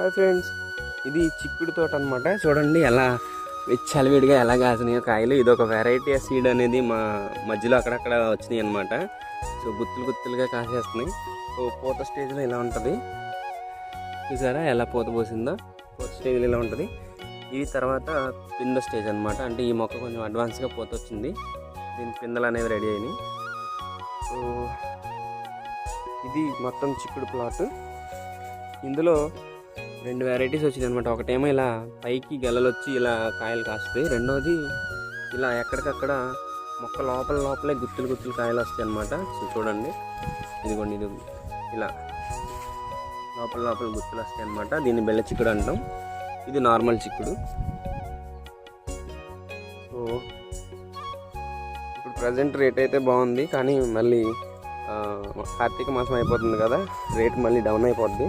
Hi friends. ఇది చిక్కుడు తోట అనమాట చూడండి ఎలా చలివిడిగా ఎలా కాసినాయో కాయలు. ఇది ఒక వెరైటీ సీడ్ అనేది మా మధ్యలో అక్కడక్కడ వచ్చినాయి అనమాట సో గుత్తులు గుత్తులుగా కాసేస్తున్నాయి. సో పూత స్టేజ్లో ఇలా ఉంటుంది. చూసారా ఎలా పూత పోసిందో? పూత స్టేజ్లో ఇలా ఉంటుంది. ఇది తర్వాత పింద స్టేజ్ అనమాట అంటే ఈ మొక్క కొంచెం అడ్వాన్స్గా పూత వచ్చింది. దీని పిందలు అనేవి రెడీ అయినాయి. సో ఇది మొత్తం చిక్కుడు ప్లాట్ ఇందులో రెండు వెరైటీస్ వచ్చింది అనమాట ఒకటేమో ఇలా పైకి గెలలు వచ్చి ఇలా కాయలు కాస్తాయి. రెండోది ఇలా ఎక్కడికక్కడ మొక్క లోపల లోపలే గుత్తులు గుత్తులు కాయలు వస్తాయి అనమాట సో చూడండి. ఇదిగోండి ఇది ఇలా లోపల లోపల గుత్తులు వస్తాయి అనమాట దీన్ని బెల్ల చిక్కుడు అంటాం. ఇది నార్మల్ చిక్కుడు. సో ఇప్పుడు ప్రజెంట్ రేట్ అయితే బాగుంది. కానీ మళ్ళీ కార్తీక మాసం అయిపోతుంది కదా. రేట్ మళ్ళీ డౌన్ అయిపోద్ది.